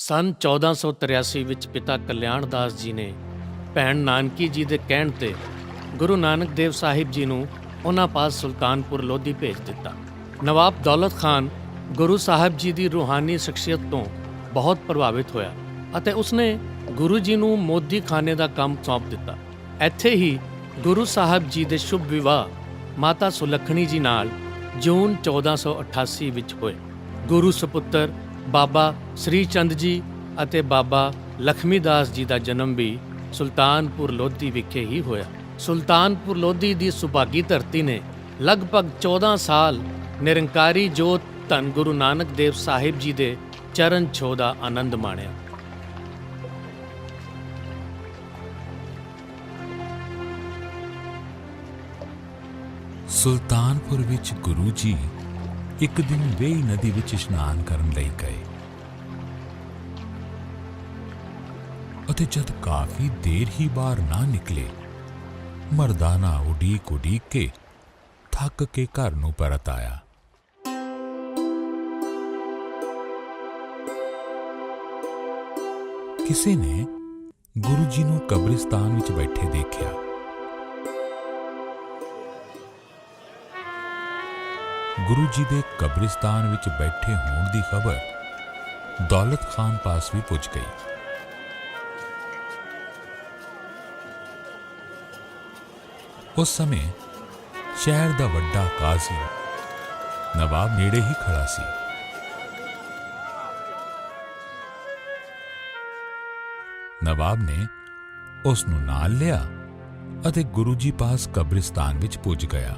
ਸਨ 1483 ਵਿੱਚ ਪਿਤਾ ਕਲਿਆਣ ਦਾਸ ਜੀ ਨੇ ਭੈਣ ਨਾਨਕੀ ਜੀ ਦੇ ਕਹਿਣ ਤੇ ਗੁਰੂ ਨਾਨਕ ਦੇਵ ਸਾਹਿਬ ਜੀ ਨੂੰ ਉਹਨਾਂ ਪਾਸ ਸੁਲਤਾਨਪੁਰ ਲੋਧੀ ਭੇਜ ਦਿੱਤਾ। ਨਵਾਬ ਦੌਲਤ ਖਾਨ ਗੁਰੂ ਸਾਹਿਬ ਜੀ ਦੀ ਰੂਹਾਨੀ ਸ਼ਖਸੀਅਤ ਤੋਂ ਬਹੁਤ ਪ੍ਰਭਾਵਿਤ ਹੋਇਆ ਅਤੇ ਉਸਨੇ ਗੁਰੂ ਜੀ ਨੂੰ ਮੋਦੀ ਖਾਨੇ ਦਾ ਕੰਮ ਸੌਂਪ ਦਿੱਤਾ। ਇੱਥੇ ਹੀ ਗੁਰੂ ਸਾਹਿਬ ਜੀ ਦੇ ਸ਼ੁਭ ਵਿਵਾਹ ਮਾਤਾ ਸੁਲੱਖਣੀ ਜੀ ਨਾਲ ਜੂਨ 1488 ਵਿੱਚ ਹੋਏ। ਗੁਰੂ ਸੁਪੁੱਤਰ ਬਾਬਾ ਸ੍ਰੀ ਚੰਦ ਜੀ ਅਤੇ ਬਾਬਾ ਲਖਮੀ ਦਾਸ ਜੀ ਦਾ ਜਨਮ ਵੀ ਸੁਲਤਾਨਪੁਰ ਲੋਧੀ ਵਿਖੇ ਹੀ ਹੋਇਆ। ਸੁਲਤਾਨਪੁਰ ਲੋਧੀ ਦੀ ਸੁਭਾਗੀ ਧਰਤੀ ਨੇ ਲਗਭਗ 14 ਸਾਲ ਨਿਰੰਕਾਰੀ ਜੋਤ ਧੰਨ ਗੁਰੂ ਨਾਨਕ ਦੇਵ ਸਾਹਿਬ ਜੀ ਦੇ ਚਰਨ ਛੋਹ ਦਾ ਆਨੰਦ ਮਾਣਿਆ। ਸੁਲਤਾਨਪੁਰ ਵਿੱਚ ਗੁਰੂ ਜੀ ਇੱਕ ਦਿਨ ਵੇਈ ਨਦੀ ਵਿੱਚ ਇਸ਼ਨਾਨ ਕਰਨ ਲਈ ਗਏ। ਅਤੇ ਜਦ ਕਾਫੀ ਦੇਰ ਹੀ ਬਾਹਰ ਨਾ ਨਿਕਲੇ, ਮਰਦਾਨਾ ਉਡੀਕ ਉਡੀਕ ਕੇ ਥੱਕ ਕੇ ਘਰ ਨੂੰ ਪਰਤ ਆਇਆ। ਕਿਸੇ ਨੇ ਗੁਰੂ ਜੀ ਨੂੰ ਕਬਰਿਸਤਾਨ ਵਿੱਚ ਬੈਠੇ ਦੇਖਿਆ। ਗੁਰੂ ਜੀ ਦੇ ਕਬਰਿਸਤਾਨ ਵਿੱਚ ਬੈਠੇ ਹੋਣ ਦੀ ਖਬਰ ਦੌਲਤ ਖਾਨ ਪਾਸ ਵੀ ਪੁੱਜ ਗਈ। ਉਸ ਸਮੇਂ ਸ਼ਹਿਰ ਦਾ ਵੱਡਾ ਕਾਜ਼ੀ ਨਵਾਬ ਨੇੜੇ ਹੀ ਖੜਾ ਸੀ। ਨਵਾਬ ਨੇ ਉਸ ਨੂੰ ਨਾਲ ਲਿਆ ਅਤੇ ਗੁਰੂ ਜੀ ਪਾਸ ਕਬਰਿਸਤਾਨ ਵਿੱਚ ਪੁੱਜ ਗਿਆ।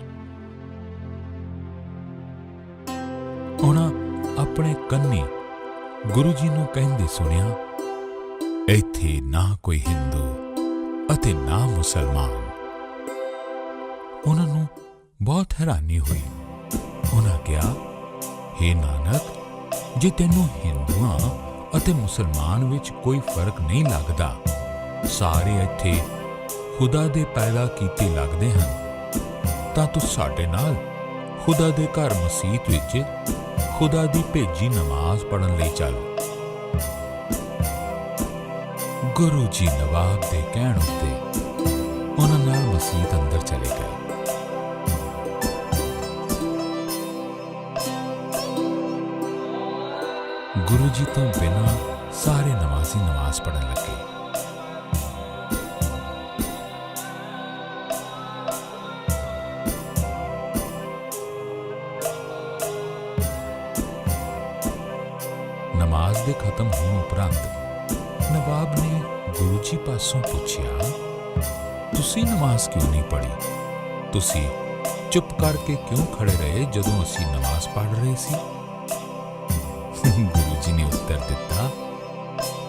ਆਪਣੇ ਕੰਨੀ ਗੁਰੂ ਜੀ ਨੂੰ ਕਹਿੰਦੇ ਸੁਣਿਆ, ਇੱਥੇ ਨਾ ਕੋਈ ਹਿੰਦੂ ਅਤੇ ਨਾ ਮੁਸਲਮਾਨ। ਉਹਨਾਂ ਨੂੰ ਬਹੁਤ ਹੈਰਾਨੀ ਹੋਈ। ਉਹਨਾਂ ਕਿਹਾ हे ਨਾਨਕ, ਜੇ ਤੈਨੂੰ ਹਿੰਦੂਆਂ ਅਤੇ ਮੁਸਲਮਾਨ ਵਿੱਚ ਕੋਈ ਫ਼ਰਕ ਨਹੀਂ ਲੱਗਦਾ, ਸਾਰੇ ਇੱਥੇ ਖੁਦਾ ਦੇ ਪੈਦਾ ਕੀਤੇ ਲੱਗਦੇ ਹਨ। ਤਾਂ ਤੂੰ ਸਾਡੇ ਨਾਲ ਖੁਦਾ ਦੇ ਘਰ ਮਸੀਤ ਵਿੱਚ ਖੁਦਾ ਦੀ ਭੇਜੀ ਨਮਾਜ਼ ਪੜਨ ਲਈ ਚੱਲ। ਗੁਰੂ ਜੀ ਨਵਾਬ ਦੇ ਕਹਿਣ ਉੱਤੇ ਉਹਨਾਂ ਨਾਲ ਮਸਜਿਦ ਅੰਦਰ ਚਲੇ ਗਏ। ਗੁਰੂ ਜੀ ਤੋਂ ਬਿਨਾਂ ਸਾਰੇ ਨਮਾਜ਼ੀ ਨਮਾਜ਼ ਪੜਨ ਲੱਗੇ। ਪਾਸੋਂ ਪੁੱਛਿਆ, ਤੁਸੀਂ ਨਮਾਜ਼ ਕਿਉਂ ਨਹੀਂ ਪੜ੍ਹੀ? ਤੁਸੀਂ ਚੁੱਪ ਕਰਕੇ ਕਿਉਂ ਖੜੇ ਰਹੇ ਜਦੋਂ ਅਸੀਂ ਨਮਾਜ਼ ਪੜ੍ਹ ਰਹੇ ਸੀ? ਗੁਰੂ ਜੀ ਨੇ ਉੱਤਰ ਦਿੱਤਾ,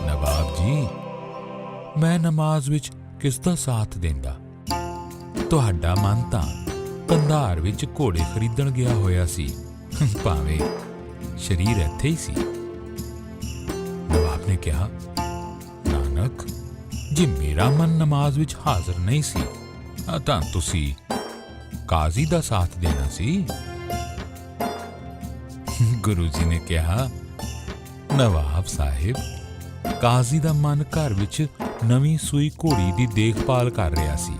ਨਵਾਬ ਜੀ, ਮੈਂ ਨਮਾਜ਼ ਵਿੱਚ ਕਿਸ ਦਾ ਸਾਥ ਦਿੰਦਾ? ਤੁਹਾਡਾ ਮਨ ਤਾਂ ਕੰਧਾਰ ਵਿੱਚ ਘੋੜੇ ਖਰੀਦਣ ਗਿਆ ਹੋਇਆ ਸੀ। ਭਾਵੇਂ ਸ਼ਰੀਰ ਇੱਥੇ ਹੀ ਸੀ। ਨਵਾਬ ਨੇ ਕਿਹਾ ਜੇ ਮੇਰਾ ਮਨ ਨਮਾਜ਼ ਵਿੱਚ ਹਾਜ਼ਰ ਨਹੀਂ ਸੀ ਤਾਂ- ਤੁਸੀਂ ਕਾਜ਼ੀ ਦਾ ਸਾਥ ਦੇਣਾ ਸੀ? ਗੁਰੂ ਜੀ ਨੇ ਕਿਹਾ, ਨਵਾਬ ਸਾਹਿਬ, ਕਾਜ਼ੀ ਦਾ ਮਨ ਘਰ ਵਿੱਚ ਨਵੀਂ ਸੂਈ ਘੋੜੀ ਦੀ ਦੇਖਭਾਲ ਕਰ ਰਿਹਾ ਸੀ।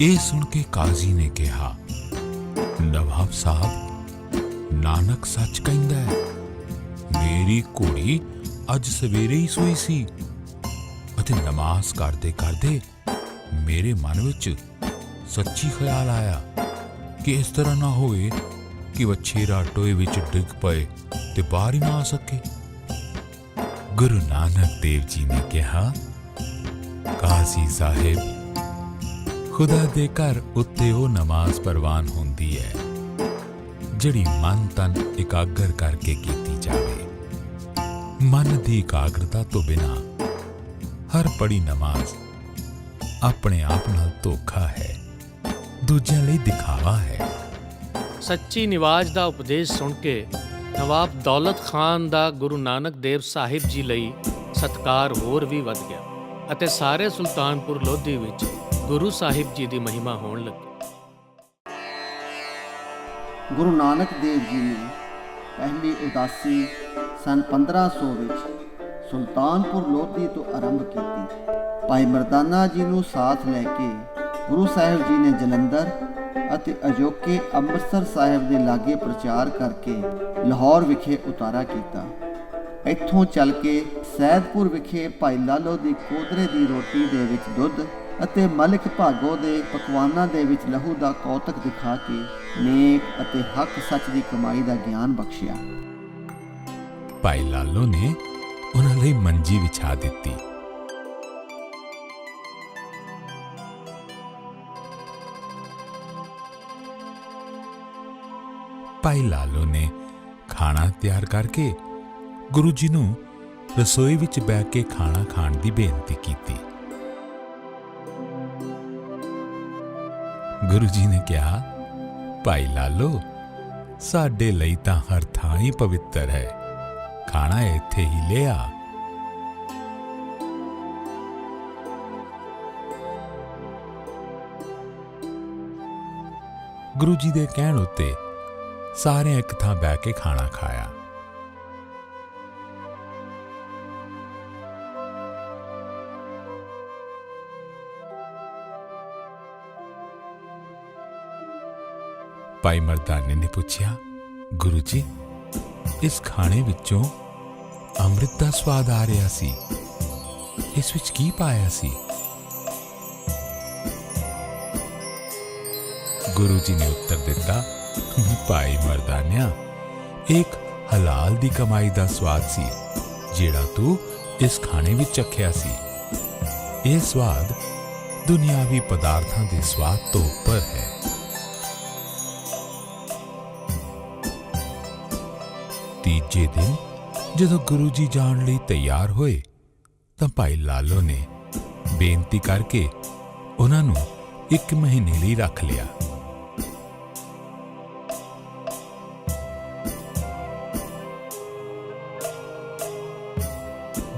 ਇਹ ਸੁਣ ਕੇ ਕਾਜ਼ੀ ਨੇ ਕਿਹਾ, ਨਵਾਬ ਸਾਹਿਬ, ਨਾਨਕ ਸੱਚ ਕਹਿੰਦਾ ਹੈ, ਮੇਰੀ ਘੋੜੀ ਅੱਜ ਸਵੇਰੇ ਹੀ ਸੂਈ ਸੀ। ਅਤੇ ਨਮਾਜ਼ ਕਰਦੇ ਕਰਦੇ ਮੇਰੇ ਮਨ ਵਿੱਚ ਸੱਚੀ ਖਿਆਲ ਆਇਆ ਕਿ ਇਸ ਤਰ੍ਹਾਂ ਨਾ ਹੋਵੇ ਕਿ ਵਛੇਰਾ ਟੋਏ ਵਿੱਚ ਡਿੱਗ ਪਏ ਤੇ ਬਾਹਰ ਹੀ ਨਾ ਆ ਸਕੇ। ਗੁਰੂ ਨਾਨਕ ਦੇਵ ਜੀ ਨੇ ਕਿਹਾ, ਕਾਜ਼ੀ ਸਾਹਿਬ, ਖੁਦਾ ਦੇ ਘਰ ਉੱਤੇ ਉਹ ਨਮਾਜ਼ ਪ੍ਰਵਾਨ ਹੁੰਦੀ ਹੈ, ਜਿਹੜੀ ਮਨ ਤਨ ਇਕਾਗਰ ਕਰਕੇ ਕੀਤੀ ਜਾਵੇ। ਮਨ ਦੀ ਇਕਾਗਰਤਾ ਤੋਂ ਬਿਨਾ ਹਰ ਪੜੀ ਨਮਾਜ਼ ਆਪਣੇ ਆਪ ਨਾਲ ਧੋਖਾ ਹੈ ਦੂਜਿਆਂ ਲਈ ਦਿਖਾਵਾ ਹੈ। ਸੱਚੀ ਨਿਵਾਜ ਦਾ ਉਪਦੇਸ਼ ਸੁਣ ਕੇ ਨਵਾਬ ਦੌਲਤ ਖਾਨ ਦਾ ਗੁਰੂ ਨਾਨਕ ਦੇਵ ਸਾਹਿਬ ਜੀ ਲਈ ਸਤਕਾਰ ਹੋਰ ਵੀ ਵੱਧ ਗਿਆ ਅਤੇ ਸਾਰੇ ਸੁਲਤਾਨਪੁਰ ਲੋਧੀ ਵਿੱਚ ਗੁਰੂ ਸਾਹਿਬ ਜੀ ਦੀ ਮਹਿਮਾ ਹੋਣ ਲੱਗੀ। ਗੁਰੂ ਨਾਨਕ ਦੇਵ ਜੀ ਨੇ ਪਹਿਲੀ ਉਦਾਸੀ ਸਨ 1500 ਵਿੱਚ ਸੁਲਤਾਨਪੁਰ ਲੋਧੀ ਤੋਂ ਆਰੰਭ ਕੀਤੀ। ਭਾਈ ਮਰਦਾਨਾ ਜੀ ਨੂੰ ਸਾਥ ਲੈ ਕੇ ਗੁਰੂ ਸਾਹਿਬ ਜੀ ਨੇ ਜਲੰਧਰ ਅਤੇ ਅਜੋਕੇ ਅੰਮ੍ਰਿਤਸਰ ਸਾਹਿਬ ਦੇ ਲਾਗੇ ਪ੍ਰਚਾਰ ਕਰਕੇ ਲਾਹੌਰ ਵਿਖੇ ਉਤਾਰਾ ਕੀਤਾ। ਇੱਥੋਂ ਚੱਲ ਕੇ ਸੈਦਪੁਰ ਵਿਖੇ ਭਾਈ ਲਾਲੋ ਦੀ ਕੋਦਰੇ ਦੀ ਰੋਟੀ ਦੇ ਵਿੱਚ ਦੁੱਧ ਅਤੇ ਮਲਿਕ ਭਾਗੋ ਦੇ ਪਕਵਾਨਾਂ ਦੇ ਵਿੱਚ ਲਹੂ ਦਾ ਕੌਤਕ ਦਿਖਾ ਕੇ ਨੇਕ ਅਤੇ ਹੱਕ ਸੱਚ ਦੀ ਕਮਾਈ ਦਾ ਗਿਆਨ ਬਖਸ਼ਿਆ। ਭਾਈ ਲਾਲੋ ਨੇ ਉਹਨਾਂ ਲਈ ਮੰਜੀ ਵਿਛਾ ਦਿੱਤੀ। ਭਾਈ ਲਾਲੋ ਨੇ ਖਾਣਾ ਤਿਆਰ ਕਰਕੇ ਗੁਰੂ ਜੀ ਨੂੰ ਰਸੋਈ ਵਿੱਚ ਬੈਠ ਕੇ ਖਾਣਾ ਖਾਣ ਦੀ ਬੇਨਤੀ ਕੀਤੀ। ਗੁਰੂ ਜੀ ਨੇ ਕਿਹਾ, ਭਾਈ ਲਾਲੋ, ਸਾਡੇ ਲਈ ਤਾਂ ਹਰ ਥਾਂ ਹੀ ਪਵਿੱਤਰ ਹੈ। ਖਾਣਾ ਇੱਥੇ ਹੀ ਲਿਆ ਗੁਰੂ ਜੀ ਦੇ ਕਹਿਣ ਉੱਤੇ ਸਾਰਿਆਂ ਇੱਕ ਥਾਂ ਬਹਿ ਕੇ ਖਾਣਾ ਖਾਇਆ ਭਾਈ ਮਰਦਾਨੇ ਨੇ ਪੁੱਛਿਆ ਗੁਰੂ ਜੀ ਇਸ ਖਾਣੇ ਵਿੱਚੋਂ ਅੰਮ੍ਰਿਤ ਦਾ ਸਵਾਦ ਆ ਰਿਹਾ ਸੀ। ਇਸ ਵਿੱਚ ਕੀ ਪਾਇਆ ਸੀ? ਗੁਰੂ ਜੀ ਨੇ ਉੱਤਰ ਦਿੱਤਾ, ਭਾਈ ਮਰਦਾਨਿਆ, ਇੱਕ ਹਲਾਲ ਦੀ ਕਮਾਈ ਦਾ ਸਵਾਦ ਸੀ, ਜਿਹੜਾ ਤੂੰ ਇਸ ਖਾਣੇ ਵਿੱਚ ਚੱਖਿਆ ਸੀ। ਇਹ ਸਵਾਦ ਦੁਨਿਆਵੀ ਪਦਾਰਥਾਂ ਦੇ ਸਵਾਦ ਤੋਂ ਉੱਪਰ ਹੈ। ਤੀਜੇ ਦਿਨ ਜਦੋਂ ਗੁਰੂ ਜੀ ਜਾਣ ਲਈ ਤਿਆਰ ਹੋਏ, ਤਾਂ ਭਾਈ ਲਾਲੋ ਨੇ ਬੇਨਤੀ ਕਰਕੇ ਉਹਨਾਂ ਨੂੰ ਇੱਕ ਮਹੀਨੇ ਲਈ ਰੱਖ ਲਿਆ।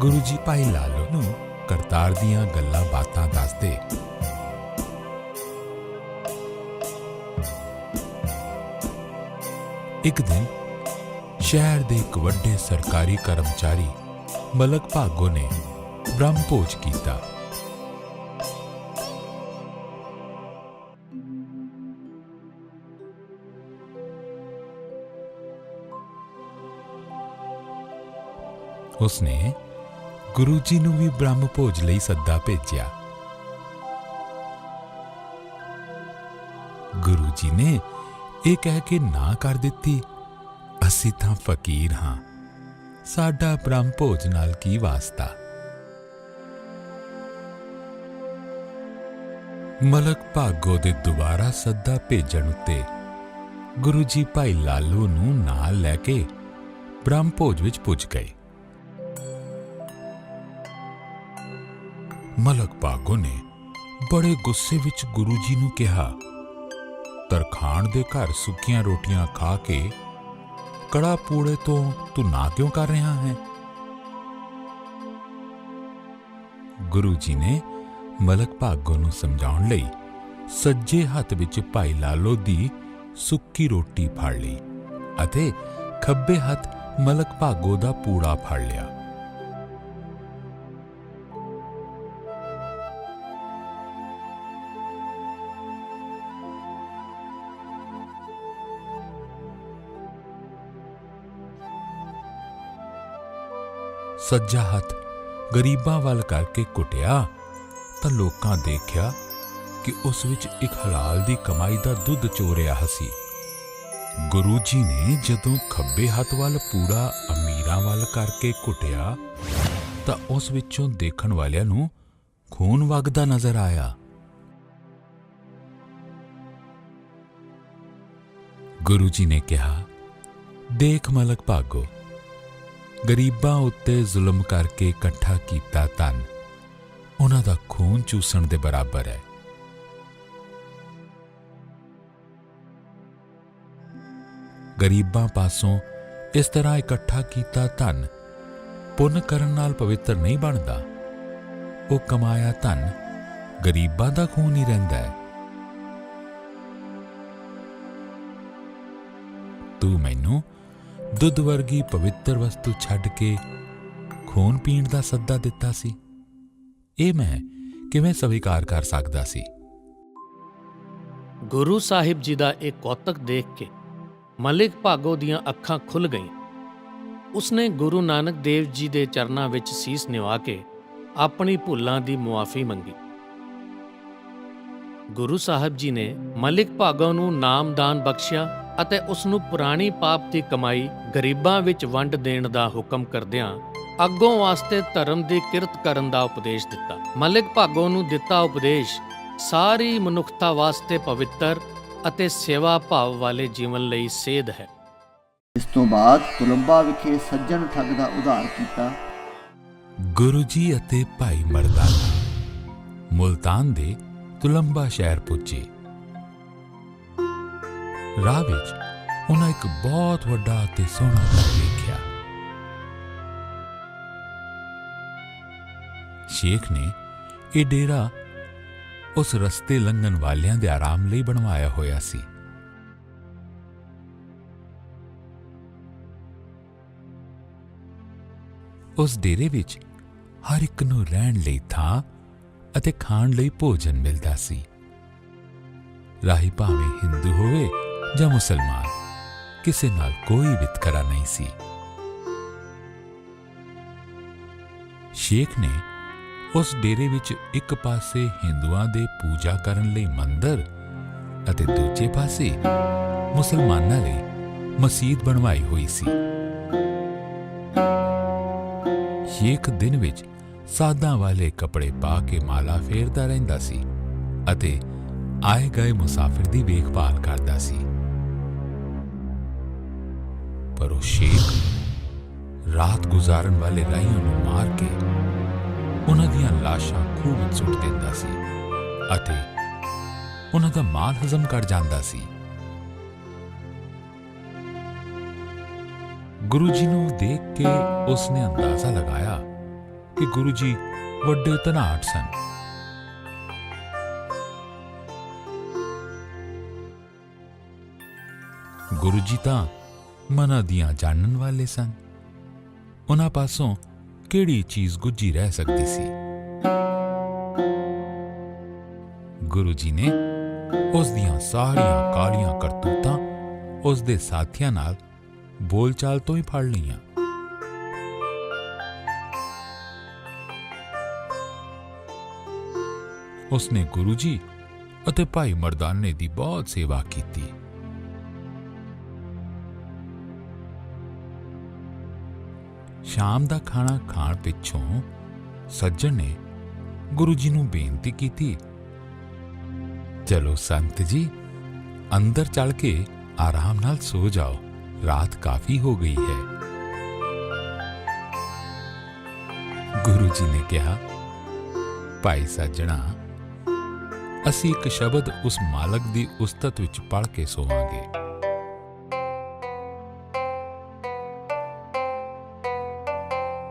ਗੁਰੂ ਜੀ ਭਾਈ ਲਾਲੋ ਨੂੰ ਕਰਤਾਰ ਦੀਆਂ ਗੱਲਾਂ ਬਾਤਾਂ ਦੱਸਦੇ ਇੱਕ ਦਿਨ ਸ਼ਹਿਰ ਦੇ ਇੱਕ ਵੱਡੇ ਸਰਕਾਰੀ ਕਰਮਚਾਰੀ ਮਲਕ ਭਾਗੋ ਨੇ ਬ੍ਰਹਮ ਭੋਜ ਕੀਤਾ। ਉਸਨੇ ਗੁਰੂ ਜੀ ਨੂੰ ਵੀ ਬ੍ਰਹਮ ਭੋਜ ਲਈ ਸੱਦਾ ਭੇਜਿਆ। ਗੁਰੂ ਜੀ ਨੇ ਇਹ ਕਹਿ ਕੇ ਨਾ ਕਰ ਦਿੱਤੀ ਅਸੀਂ ਤਾਂ ਫਕੀਰ ਹਾਂ। ਸਾਡਾ ਬ੍ਰਹਮ ਭੋਜ ਨਾਲ ਕੀ ਵਾਸਤਾ? ਮਲਕ ਭਾਗੋ ਦੇ ਦੁਬਾਰਾ ਸੱਦਾ ਭੇਜਣ ਉੱਤੇ ਗੁਰੂ ਜੀ ਭਾਈ ਲਾਲੂ ਨੂੰ ਨਾਲ ਲੈ ਕੇ ਬ੍ਰਹਮ ਭੋਜ ਵਿੱਚ ਪੁੱਜ ਗਏ। ਮਲਕ ਭਾਗੋ ਨੇ ਬੜੇ ਗੁੱਸੇ ਵਿੱਚ ਗੁਰੂ ਜੀ ਨੂੰ ਕਿਹਾ, ਤਰਖਾਣ ਦੇ ਘਰ ਸੁੱਕੀਆਂ ਰੋਟੀਆਂ ਖਾ ਕੇ ਕੜਾ ਪੂੜੇ ਤੋਂ ਤੂੰ ਨਾ ਕਿਉਂ ਕਰ ਰਿਹਾ ਹੈ ਗੁਰੂ ਜੀ ਨੇ ਮਲਕ ਭਾਗੋ ਨੂੰ ਸਮਝਾਉਣ ਲਈ ਸੱਜੇ ਹੱਥ ਵਿੱਚ ਭਾਈ ਲਾਲੋ ਦੀ ਸੁੱਕੀ ਰੋਟੀ ਫੜ ਲਈ ਅਤੇ ਖੱਬੇ ਹੱਥ ਮਲਕ ਭਾਗੋ ਦਾ ਪੂੜਾ ਫੜ ਲਿਆ ਸੱਜਾ ਹੱਥ ਗਰੀਬਾਂ ਵੱਲ ਕਰਕੇ ਕੁੱਟਿਆ ਤਾਂ ਲੋਕਾਂ ਦੇਖਿਆ ਕਿ ਉਸ ਵਿੱਚ ਇੱਕ ਹਲਾਲ ਦੀ ਕਮਾਈ ਦਾ ਦੁੱਧ ਚੋ ਰਿਹਾ ਸੀ ਗੁਰੂ ਜੀ ਨੇ ਜਦੋਂ ਖੱਬੇ ਹੱਥ ਵੱਲ ਪੂਰਾ ਅਮੀਰਾਂ ਵੱਲ ਕਰਕੇ ਕੁੱਟਿਆ ਤਾਂ ਉਸ ਵਿੱਚੋਂ ਦੇਖਣ ਵਾਲਿਆਂ ਨੂੰ ਖੂਨ ਵਗਦਾ ਨਜ਼ਰ ਆਇਆ। ਗੁਰੂ ਜੀ ਨੇ ਕਿਹਾ, ਦੇਖ ਮਲਕ ਭਾਗੋ ਗਰੀਬਾਂ ਉੱਤੇ ਜ਼ੁਲਮ ਕਰਕੇ ਇਕੱਠਾ ਕੀਤਾ ਧਨ। ਉਹਨਾਂ ਦਾ ਖੂਨ ਚੂਸਣ ਦੇ ਬਰਾਬਰ ਹੈ। ਗਰੀਬਾਂ ਪਾਸੋਂ ਇਸ ਤਰ੍ਹਾਂ ਇਕੱਠਾ ਕੀਤਾ ਧਨ ਪੁੰਨ ਕਰਨ ਨਾਲ ਪਵਿੱਤਰ ਨਹੀਂ ਬਣਦਾ। ਉਹ ਕਮਾਇਆ ਧਨ ਗਰੀਬਾਂ ਦਾ ਖੂਨ ਹੀ ਰਹਿੰਦਾ ਹੈ। ਤੂੰ ਮੈਨੂੰ ਦੁੱਧ ਵਰਗੀ ਪਵਿੱਤਰ ਵਸਤੂ ਛੱਡ ਕੇ ਖੂਨ ਪੀਣ ਦਾ ਸੱਦਾ ਦਿੱਤਾ ਸੀ। ਇਹ ਮੈਂ ਕਿਵੇਂ ਸਵੀਕਾਰ ਕਰ ਸਕਦਾ ਸੀ? ਗੁਰੂ ਸਾਹਿਬ ਜੀ ਦਾ ਇਹ ਕੌਤਕ ਦੇਖ ਕੇ ਮਲਿਕ ਭਾਗੋ ਦੀਆਂ ਅੱਖਾਂ ਖੁੱਲ ਗਈਆਂ। ਉਸਨੇ ਗੁਰੂ ਨਾਨਕ ਦੇਵ ਜੀ ਦੇ ਚਰਨਾਂ ਵਿੱਚ ਸੀਸ ਨਿਵਾ ਕੇ ਆਪਣੀ ਭੁੱਲਾਂ ਦੀ ਮੁਆਫੀ ਮੰਗੀ। ਗੁਰੂ ਸਾਹਿਬ ਜੀ ਨੇ ਮਲਿਕ ਭਾਗੋ ਨੂੰ ਨਾਮਦਾਨ ਬਖਸ਼ਿਆ ਅਤੇ ਉਸ ਨੂੰ ਪੁਰਾਣੀ ਪਾਪ ਦੀ ਕਮਾਈ ਗਰੀਬਾਂ ਵਿੱਚ ਵੰਡ ਦੇਣ ਦਾ ਹੁਕਮ ਕਰਦਿਆਂ ਅੱਗੋਂ ਵਾਸਤੇ ਧਰਮ ਦੀ ਕਿਰਤ ਕਰਨ ਦਾ ਉਪਦੇਸ਼ ਦਿੱਤਾ। ਮਲਿਕ ਭਾਗੋ ਨੂੰ ਦਿੱਤਾ ਉਪਦੇਸ਼ ਸਾਰੀ ਮਨੁੱਖਤਾ ਵਾਸਤੇ ਪਵਿੱਤਰ ਅਤੇ ਸੇਵਾ ਭਾਵ ਵਾਲੇ ਜੀਵਨ ਲਈ ਸੇਧ ਹੈ। ਇਸ ਤੋਂ ਬਾਅਦ ਤੁਲੰਬਾ ਵਿਖੇ ਸੱਜਣ ਠੱਗ ਦਾ ਉਧਾਰ ਕੀਤਾ। ਗੁਰੂ ਜੀ ਅਤੇ ਭਾਈ ਮਰਦਾਨਾ ਮੁਲਤਾਨ ਦੇ ਤੁਲੰਬਾ ਸ਼ਹਿਰ ਪੁੱਜੇ। ਰਾਹ ਵਿੱਚ ਉਹਨਾਂ ਇੱਕ ਬਹੁਤ ਵੱਡਾ ਅਤੇ ਸੋਹਣਾ ਘਰ ਵੇਖਿਆ। ਸ਼ੇਖ ਨੇ ਇਹ ਡੇਰਾ ਉਸ ਰਸਤੇ ਲੰਘਣ ਵਾਲਿਆਂ ਦੇ ਆਰਾਮ ਲਈ ਬਣਵਾਇਆ ਹੋਇਆ ਸੀ। ਉਸ ਡੇਰੇ ਵਿੱਚ ਹਰ ਇੱਕ ਨੂੰ ਰਹਿਣ ਲਈ ਥਾਂ ਅਤੇ ਖਾਣ ਲਈ ਭੋਜਨ ਮਿਲਦਾ ਸੀ। ਰਾਹੀ ਭਾਵੇਂ ਹਿੰਦੂ ਹੋਵੇ ਜਾਂ ਮੁਸਲਮਾਨ, ਕਿਸੇ ਨਾਲ ਕੋਈ ਵਿਤਕਰਾ ਨਹੀਂ ਸੀ। ਸ਼ੇਖ ਨੇ ਉਸ ਡੇਰੇ ਵਿੱਚ ਇੱਕ ਪਾਸੇ ਹਿੰਦੂਆਂ ਦੇ ਪੂਜਾ ਕਰਨ ਲਈ ਮੰਦਰ ਅਤੇ ਦੂਜੇ ਪਾਸੇ ਮੁਸਲਮਾਨਾਂ ਲਈ ਮਸਜਿਦ ਬਣਵਾਈ ਹੋਈ ਸੀ। ਸ਼ੇਖ ਦਿਨ ਵਿੱਚ ਸਾਦਾ ਵਾਲੇ ਕੱਪੜੇ ਪਾ ਕੇ ਮਾਲਾ ਫੇਰਦਾ ਰਹਿੰਦਾ ਸੀ ਅਤੇ ਆਏ ਗਏ ਮੁਸਾਫਿਰ ਦੀ ਵੇਖਭਾਲ ਕਰਦਾ ਸੀ। ਪਰ ਉਹ ਸ਼ੇਖ ਰਾਤ ਗੁਜ਼ਾਰਨ ਵਾਲੇ ਰਾਈਆਂ ਨੂੰ ਮਾਰ ਕੇ ਉਹਨਾਂ ਦੀਆਂ ਲਾਸ਼ਾਂ ਖੂਹ ਵਿੱਚ ਸੁੱਟ ਦਿੰਦਾ ਸੀ ਅਤੇ ਉਹਨਾਂ ਦਾ ਮਾਲ ਹਜ਼ਮ ਕਰ ਜਾਂਦਾ ਸੀ ਗੁਰੂ ਜੀ ਨੂੰ ਦੇਖ ਕੇ ਉਸਨੇ ਅੰਦਾਜ਼ਾ ਲਗਾਇਆ ਕਿ ਗੁਰੂ ਜੀ ਵੱਡੇ ਧਨਾਟ ਸਨ ਗੁਰੂ ਜੀ ਤਾਂ ਮਨਾਂ ਦੀਆਂ ਜਾਣਨ ਵਾਲੇ ਸਨ। ਉਹਨਾਂ ਪਾਸੋਂ ਕਿਹੜੀ ਚੀਜ਼ ਗੁੱਜੀ ਰਹਿ ਸਕਦੀ ਸੀ? ਗੁਰੂ ਜੀ ਨੇ ਉਸ ਦੀਆਂ ਸਾਰੀਆਂ ਕਾਲੀਆਂ ਕਰਤੂਤਾਂ ਉਸ ਦੇ ਸਾਥੀਆਂ ਨਾਲ ਬੋਲਚਾਲ ਤੋਂ ਹੀ ਫੜ ਲਈਆਂ। ਉਸਨੇ ਗੁਰੂ ਜੀ ਅਤੇ ਭਾਈ ਮਰਦਾਨੇ ਦੀ ਬਹੁਤ ਸੇਵਾ ਕੀਤੀ। ਸ਼ਾਮ ਦਾ ਖਾਣਾ ਖਾਣ ਪਿੱਛੋਂ ਸੱਜਣ ਨੇ ਗੁਰੂ ਜੀ ਨੂੰ ਬੇਨਤੀ ਕੀਤੀ। ਚਲੋ ਸੰਤ ਜੀ, ਅੰਦਰ ਚੱਲ ਕੇ ਆਰਾਮ ਨਾਲ ਸੋ ਜਾਓ। ਰਾਤ ਕਾਫੀ ਹੋ ਗਈ ਹੈ। ਗੁਰੂ ਜੀ ਨੇ ਕਿਹਾ, ਭਾਈ ਸੱਜਣਾ, ਅਸੀਂ ਇੱਕ ਸ਼ਬਦ ਉਸ ਮਾਲਕ ਦੀ ਉਸਤਤ ਵਿੱਚ ਪੜ੍ਹ ਕੇ ਸੋਵਾਂਗੇ।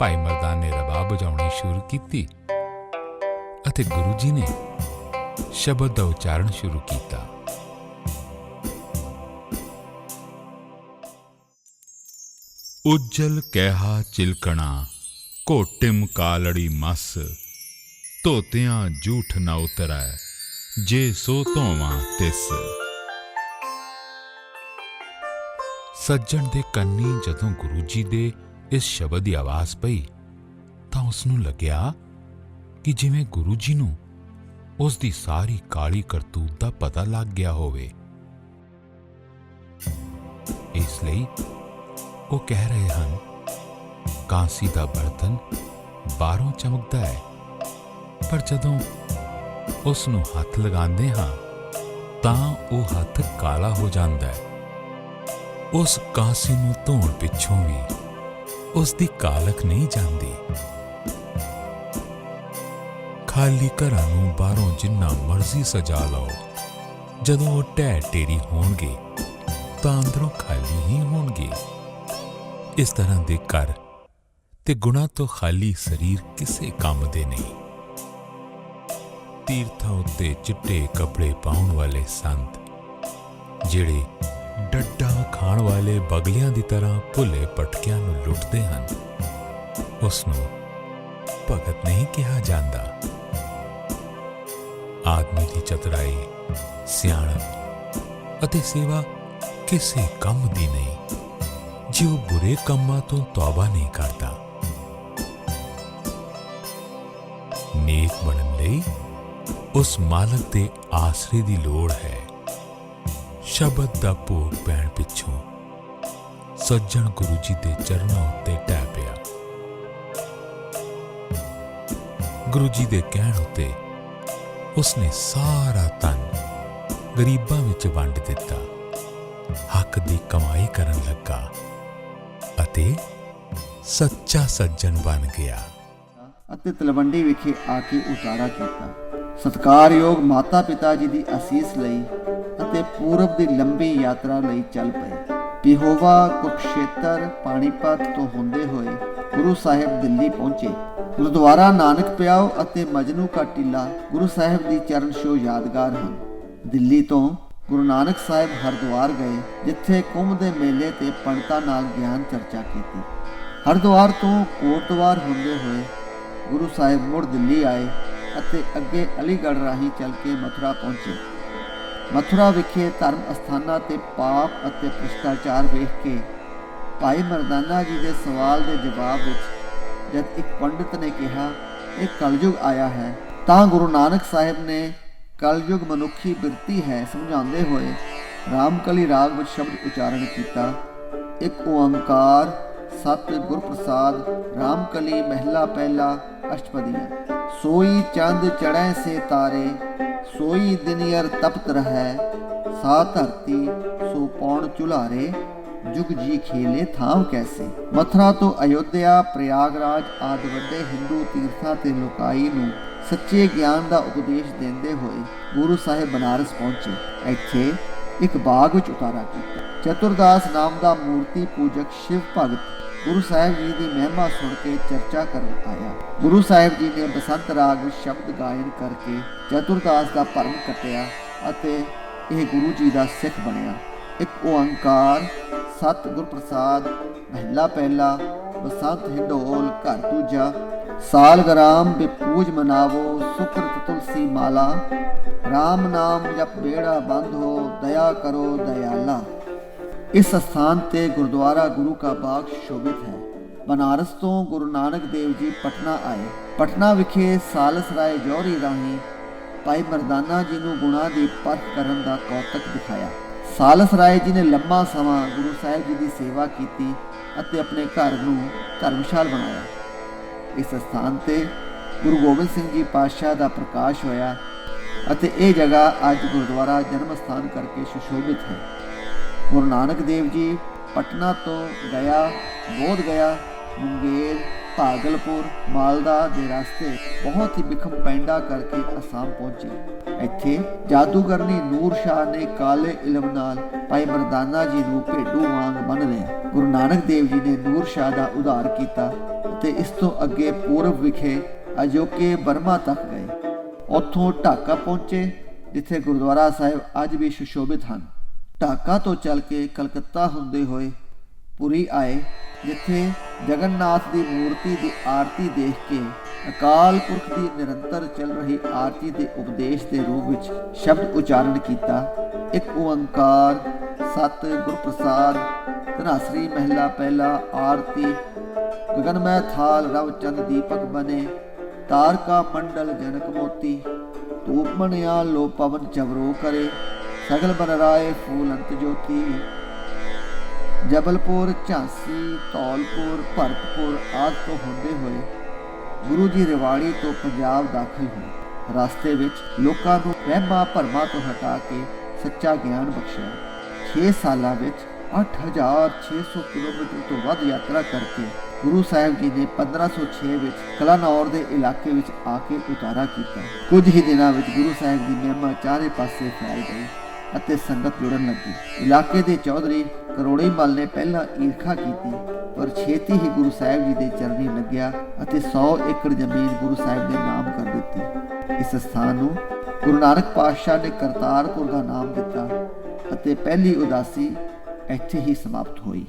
ਭਾਈ ਮਰਦਾਨ ਨੇ ਰਬਾਬ ਵਜਾਉਣੀ ਸ਼ੁਰੂ ਕੀਤੀ ਅਤੇ ਗੁਰੂ ਜੀ ਨੇ ਸ਼ਬਦ ਦਾ ਉਚਾਰਨ ਸ਼ੁਰੂ ਕੀਤਾ। ਉਜਲ ਕਹਿਆ ਚਿਲਕਣਾ ਕੋਟਿਮ ਕਾਲੜੀ ਮਸ, ਧੋਤਿਆਂ ਝੂਠ ਨਾ ਉਤਰੈ, ਜੇ ਸੋ ਧੋਵਾਂ ਤਿਸ। ਸੱਜਣ ਦੇ ਕੰਨੀ ਜਦੋਂ ਗੁਰੂ ਜੀ ਦੇ ਇਸ ਸ਼ਬਦ ਦੀ ਆਵਾਜ਼ ਪਈ ਤਾਂ ਉਸ ਨੂੰ ਲੱਗਿਆ ਕਿ ਜਿਵੇਂ ਗੁਰੂ ਜੀ ਨੂੰ ਉਸ ਦੀ ਸਾਰੀ ਕਾਲੀ ਕਰਤੂਤ ਦਾ ਪਤਾ ਲੱਗ ਗਿਆ ਹੋਵੇ। ਇਸ ਲਈ ਉਹ ਕਹਿ ਰਹੇ ਹਨ, ਕਾਂਸੀ ਦਾ ਬਰਤਨ ਬਾਹਰੋਂ ਚਮਕਦਾ ਹੈ, ਪਰ ਜਦੋਂ ਉਸ ਨੂੰ ਹੱਥ ਲਗਾਉਂਦੇ ਹਾਂ ਤਾਂ ਉਹ ਹੱਥ ਕਾਲਾ ਹੋ ਜਾਂਦਾ ਹੈ। ਉਸ ਕਾਂਸੀ ਨੂੰ ਧੋਣ ਪਿੱਛੋਂ ਵੀ ਉਸ ਦੀ ਕਾਲਖ ਨਹੀਂ ਜਾਂਦੀ। ਖਾਲੀ ਘਰਾਂ ਨੂੰ ਬਾਹਰੋਂ ਜਿੰਨਾ ਮਰਜ਼ੀ ਸਜਾ ਲਓ। ਜਦੋਂ ਉਹ ਢਹਿ ਢੇਰੀ ਹੋਣਗੇ, ਤਾਂ ਅੰਦਰੋਂ ਖਾਲੀ ਹੀ ਹੋਣਗੇ। ਇਸ ਤਰ੍ਹਾਂ ਦੇ ਘਰ ਤੇ ਗੁਨਾਹ ਤੋਂ ਖਾਲੀ ਸਰੀਰ ਕਿਸੇ ਕੰਮ ਦੇ ਨਹੀਂ। ਤੀਰਥਾਂ ਉੱਤੇ ਚਿੱਟੇ ਕੱਪੜੇ ਪਾਉਣ ਵਾਲੇ ਸੰਤ, ਜਿਹੜੇ ਡੱਡਾ ਖਾਣ ਵਾਲੇ ਬਗਲਿਆਂ ਦੀ ਤਰ੍ਹਾਂ ਭੁੱਲੇ ਪਟਕਿਆਂ ਨੂੰ ਲੁੱਟਦੇ ਹਨ। ਉਸ ਨੂੰ ਭਗਤ ਨਹੀਂ ਕਿਹਾ ਜਾਂਦਾ। ਆਦਮੀ ਦੀ ਚਤਰਾਈ, ਸਿਆਣਪ ਅਤੇ ਸੇਵਾ ਕਿਸੇ ਕੰਮ ਦੀ ਨਹੀਂ, ਜੇ ਉਹ ਬੁਰੇ ਕੰਮਾਂ ਤੋਂ ਤੌਬਾ ਨਹੀਂ ਕਰਦਾ। ਨੇਕ ਬਣਨ ਲਈ ਉਸ ਮਾਲਕ ਦੇ ਆਸਰੇ ਦੀ ਲੋੜ ਹੈ। ਸ਼ਬਦ ਦਾ ਭੋਗ ਪੈਣ ਪਿੱਛੋਂ ਸੱਜਣ ਗੁਰੂ ਜੀ ਦੇ ਚਰਨਾਂ ਉੱਤੇ ਟਹਿ ਪਿਆ। ਗੁਰੂ ਜੀ ਦੇ ਕਹਿਣ ਉੱਤੇ ਉਸਨੇ ਸਾਰਾ ਤਨ ਗਰੀਬਾਂ ਵਿੱਚ ਵੰਡ ਦਿੱਤਾ। ਹੱਕ ਦੀ ਕਮਾਈ ਕਰਨ ਲੱਗਾ ਅਤੇ ਸੱਚਾ ਸੱਜਣ ਬਣ ਗਿਆ। ਅਤੇ ਤਲਵੰਡੀ ਵਿਖੇ ਆ ਕੇ ਉਤਾਰਾ ਕੀਤਾ। ਸਤਕਾਰਯੋਗ ਮਾਤਾ ਪਿਤਾ ਜੀ ਦੀ ਅਸੀਸ ਲਈ ਅਤੇ ਪੂਰਬ ਦੀ ਲੰਬੀ ਯਾਤਰਾ ਲਈ ਚੱਲ ਪਏ। ਪਿਹੋਵਾ ਕੁਰਕਸ਼ੇਤਰ ਪਾਣੀਪਤ ਤੋਂ ਹੁੰਦੇ ਹੋਏ ਗੁਰੂ ਸਾਹਿਬ ਦਿੱਲੀ ਪਹੁੰਚੇ। ਗੁਰਦੁਆਰਾ ਨਾਨਕ ਪਿਆਓ ਅਤੇ ਮਜਨੂ ਕਾ ਟਿੱਲਾ ਗੁਰੂ ਸਾਹਿਬ ਦੀ ਚਰਨ ਛੋਹ ਯਾਦਗਾਰ ਹਨ। ਦਿੱਲੀ ਤੋਂ ਗੁਰੂ ਨਾਨਕ ਸਾਹਿਬ ਹਰਿਦੁਆਰ ਗਏ, ਜਿੱਥੇ ਕੁੰਭ ਦੇ ਮੇਲੇ ਤੇ ਪੰਡਤਾਂ ਨਾਲ ਗਿਆਨ ਚਰਚਾ ਕੀਤੀ। ਹਰਿਦੁਆਰ ਤੋਂ ਕੋਟਦਵਾਰ ਹੁੰਦੇ ਹੋਏ ਗੁਰੂ ਸਾਹਿਬ ਮੁੜ ਦਿੱਲੀ ਆਏ। ਅਤੇ ਅੱਗੇ ਅਲੀਗੜ੍ਹ ਰਾਹੀਂ ਚੱਲ ਕੇ ਮਥੁਰਾ ਪਹੁੰਚੇ। ਮਥੁਰਾ ਵਿਖੇ ਧਰਮ ਅਸਥਾਨਾਂ ਤੇ ਪਾਪ ਅਤੇ ਭ੍ਰਿਸ਼ਟਾਚਾਰ ਵੇਖ ਕੇ ਭਾਈ ਮਰਦਾਨਾ ਜੀ ਦੇ ਸਵਾਲ ਦੇ ਜਵਾਬ ਵਿੱਚ ਜਦ ਇੱਕ ਪੰਡਿਤ ਨੇ ਕਿਹਾ, ਇਹ ਕਲਯੁਗ ਆਇਆ ਹੈ। ਤਾਂ ਗੁਰੂ ਨਾਨਕ ਸਾਹਿਬ ਨੇ ਕਲਯੁਗ ਮਨੁੱਖੀ ਬਿਰਤੀ ਹੈ ਸਮਝਾਉਂਦੇ ਹੋਏ ਰਾਮਕਲੀ ਰਾਗ ਵਿੱਚ ਸ਼ਬਦ ਉਚਾਰਨ ਕੀਤਾ। ਇੱਕ ਓੰਕਾਰ ਸਤ ਗੁਰ ਪ੍ਰਸਾਦ ਰਾਮਕਲੀ ਮਹਿਲਾ ਪਹਿਲਾ ਅਸ਼ਟਪਦੀਆਂ ਸੋਈ ਚੰਦ ਚੜੈ ਸੇ ਤਾਰੇ, ਸੋਈ ਦਿਨਿਅਰ ਤਪਤ ਰਹੈ, ਸਾ ਧਰਤੀ ਸੋ ਪੌਣ ਚੁਲਾਰੇ, ਜੁਗ ਜੀ ਖੇਲੇ ਥਾਮ ਕੈਸੇ। ਮਥੁਰਾ ਤੋਂ ਅਯੋਧਿਆ, ਪ੍ਰਯਾਗਰਾਜ ਆਦਿ ਵੱਡੇ ਹਿੰਦੂ ਤੀਰਥਾਂ ਤੇ ਲੋਕਾਈ ਨੂੰ ਸੱਚੇ ਗਿਆਨ ਦਾ ਉਪਦੇਸ਼ ਦਿੰਦੇ ਹੋਏ ਗੁਰੂ ਸਾਹਿਬ ਬਨਾਰਸ ਪਹੁੰਚੇ। ਇੱਥੇ ਇੱਕ ਬਾਗ ਵਿੱਚ ਉਤਾਰਾ ਕੀਤਾ। ਚਤੁਰਦਾਸ ਨਾਮ ਦਾ ਮੂਰਤੀ ਪੂਜਕ ਸ਼ਿਵ ਭਗਤ ਗੁਰੂ ਸਾਹਿਬ ਜੀ ਦੀ ਮਹਿਮਾ ਸੁਣ ਕੇ ਚਰਚਾ ਕਰਨ ਆਇਆ। ਗੁਰੂ ਸਾਹਿਬ ਜੀ ਨੇ ਬਸੰਤ ਰਾਗ ਸ਼ਬਦ ਗਾਇਨ ਕਰਕੇ ਚਤੁਰਦਾਸ ਦਾ ਭਰਮ ਕੱਟਿਆ ਅਤੇ ਇਹ ਗੁਰੂ ਜੀ ਦਾ ਸਿੱਖ ਬਣਿਆ। ਇੱਕ ਓੰਕਾਰ, ਸਤ ਗੁਰ ਪ੍ਰਸਾਦ, ਮਹਿਲਾ ਪਹਿਲਾ, ਬਸੰਤ ਹਿੰਡੋਲ ਘਰ ਦੂਜਾ ਸਾਲਗਰਾਮ ਬਿਪੂਜ ਮਨਾਵੋ ਸੁਕ੍ਰਿਤ ਤੁਲਸੀ ਮਾਲਾ RAM ਨਾਮ ਜਪ ਬੇੜਾ ਬੰਦ ਹੋ, ਦਇਆ ਕਰੋ, ਦਇਆਲਾ। ਇਸ ਸਥਾਨ ਤੇ ਗੁਰਦੁਆਰਾ ਗੁਰੂ ਕਾ ਬਾਗ ਸ਼ੋਭਿਤ ਹੈ। ਬਨਾਰਸ ਤੋਂ ਗੁਰੂ ਨਾਨਕ ਦੇਵ ਜੀ ਪਟਨਾ ਆਏ। ਪਟਨਾ ਵਿਖੇ ਸਾਲਸ ਰਾਏ ਜੌਹਰੀ ਰਾਹੀਂ ਭਾਈ ਮਰਦਾਨਾ ਜੀ ਨੂੰ ਗੁਣਾ ਦੀ ਪਰਖ ਕਰਨ ਦਾ ਕੌਤਕ ਦਿਖਾਇਆ। ਸਾਲਸ ਰਾਏ ਜੀ ਨੇ ਲੰਮਾ ਸਮਾਂ ਗੁਰੂ ਸਾਹਿਬ ਜੀ ਦੀ ਸੇਵਾ ਕੀਤੀ ਅਤੇ ਆਪਣੇ ਘਰ ਨੂੰ ਧਰਮਸ਼ਾਲ ਬਣਾਇਆ। ਇਸ ਸਥਾਨ ਤੇ ਗੁਰੂ ਗੋਬਿੰਦ ਸਿੰਘ ਜੀ ਪਾਤਸ਼ਾਹ ਦਾ ਪ੍ਰਕਾਸ਼ ਹੋਇਆ ਅਤੇ ਇਹ ਜਗ੍ਹਾ ਅੱਜ ਗੁਰਦੁਆਰਾ ਜਨਮ ਸਥਾਨ ਕਰਕੇ ਸੁਸ਼ੋਭਿਤ ਹੈ। ਗੁਰੂ ਨਾਨਕ ਦੇਵ ਜੀ ਪਟਨਾ ਤੋਂ ਗਿਆ, ਬੋਧ ਗਿਆ, ਮੁੰਗੇਰ, ਭਾਗਲਪੁਰ, ਮਾਲਦਾ ਦੇ ਰਸਤੇ ਬਹੁਤ ਹੀ ਬਿਖਮ ਪੈਂਡਾ ਕਰਕੇ ਅਸਾਮ ਪਹੁੰਚੇ। ਇੱਥੇ ਜਾਦੂਗਰਨੀ ਨੂਰ ਸ਼ਾਹ ਨੇ ਕਾਲੇ ਇਲਮ ਨਾਲ ਭਾਈ ਮਰਦਾਨਾ ਜੀ ਨੂੰ ਭੇਡੂ ਵਾਂਗ ਬੰਨ ਲਿਆ। ਗੁਰੂ ਨਾਨਕ ਦੇਵ ਜੀ ਨੇ ਨੂਰ ਸ਼ਾਹ ਦਾ ਉਧਾਰ ਕੀਤਾ ਅਤੇ ਇਸ ਤੋਂ ਅੱਗੇ ਪੂਰਬ ਵਿਖੇ ਅਜੋਕੇ ਬਰਮਾ ਤੱਕ ਗਏ। ਉੱਥੋਂ ਢਾਕਾ ਪਹੁੰਚੇ, ਜਿੱਥੇ ਗੁਰਦੁਆਰਾ ਸਾਹਿਬ ਅੱਜ ਵੀ ਸੁਸ਼ੋਭਿਤ ਹਨ। ਢਾਕਾ ਤੋਂ ਚੱਲ ਕੇ ਕਲਕੱਤਾ ਹੁੰਦੇ ਹੋਏ ਪੁਰੀ ਆਏ, ਜਿੱਥੇ ਜਗਨਨਾਥ ਦੀ ਮੂਰਤੀ ਦੀ ਆਰਤੀ ਦੇਖ ਕੇ ਅਕਾਲ ਪੁਰਖ ਦੀ ਨਿਰੰਤਰ ਚੱਲ ਰਹੀ ਆਰਤੀ ਦੇ ਉਪਦੇਸ਼ ਦੇ ਰੂਪ ਵਿੱਚ ਸ਼ਬਦ ਉਚਾਰਨ ਕੀਤਾ। ਇੱਕ ਓੰਕਾਰ, ਸਤ ਗੁਰ ਪ੍ਰਸਾਦ ਧਨਾਸਰੀ ਮਹਿਲਾ ਪਹਿਲਾ ਆਰਤੀ, ਗਗਨਮੈ ਥਾਲ ਰਵ ਚੰਦ ਦੀਪਕ ਬਨੇ, ਤਾਰਕਾ ਮੰਡਲ ਜਨਕ ਮੋਤੀ ਤੂਪ ਮਨਿਆ ਲੋ ਪਵਨ ਚਵਰੋ ਕਰੇ। ਸਗਲ ਬਨਰਾਏ ਫੂਲ ਅੰਤ ਜੋਤੀ। ਜਬਲਪੁਰ ਝਾਂਸੀ, ਤੌਲਪੁਰ, ਭਰਤਪੁਰ ਆਦ ਤੋਂ ਹੁੰਦੇ ਹੋਏ ਗੁਰੂ ਜੀ ਰਿਵਾੜੀ ਤੋਂ ਪੰਜਾਬ ਦਾਖਲ ਹੋਏ। ਰਸਤੇ ਵਿੱਚ ਲੋਕਾਂ ਨੂੰ ਵਹਿਮਾਂ ਭਰਮਾਂ ਤੋਂ ਹਟਾ ਕੇ ਸੱਚਾ ਗਿਆਨ ਬਖਸ਼ਿਆ। 6 ਸਾਲਾਂ ਵਿੱਚ 8600 ਕਿਲੋਮੀਟਰ ਤੋਂ ਵੱਧ ਯਾਤਰਾ ਕਰਕੇ ਗੁਰੂ ਸਾਹਿਬ ਜੀ ਨੇ 1506 ਵਿੱਚ ਕਲਾਨੌਰ ਦੇ ਇਲਾਕੇ ਵਿੱਚ ਆ ਕੇ ਉਤਾਰਾ ਕੀਤਾ। ਕੁਝ ਹੀ ਦਿਨਾਂ ਵਿੱਚ ਗੁਰੂ ਸਾਹਿਬ ਦੀ ਮਹਿਮਾ ਚਾਰੇ ਪਾਸੇ ਫੈਲ ਗਈ। ਅਤੇ ਸੰਗਤ ਜੁੜਨ ਲੱਗੀ। ਇਲਾਕੇ ਦੇ ਚੌਧਰੀ ਕਰੋੜੀ ਮੱਲ ਨੇ ਪਹਿਲਾਂ ਈਰਖਾ ਕੀਤੀ, ਪਰ ਛੇਤੀ ਹੀ ਗੁਰੂ ਸਾਹਿਬ ਜੀ ਦੇ ਚਰਨੀ ਲੱਗਿਆ ਅਤੇ 100 ਏਕੜ ਜ਼ਮੀਨ ਗੁਰੂ ਸਾਹਿਬ ਦੇ ਨਾਮ ਕਰ ਦਿੱਤੀ। ਇਸ ਸਥਾਨ ਨੂੰ ਗੁਰੂ ਨਾਨਕ ਪਾਤਸ਼ਾਹ ਨੇ ਕਰਤਾਰਪੁਰ ਦਾ ਨਾਮ ਦਿੱਤਾ ਅਤੇ ਪਹਿਲੀ ਉਦਾਸੀ ਇੱਥੇ ਹੀ ਸਮਾਪਤ ਹੋਈ।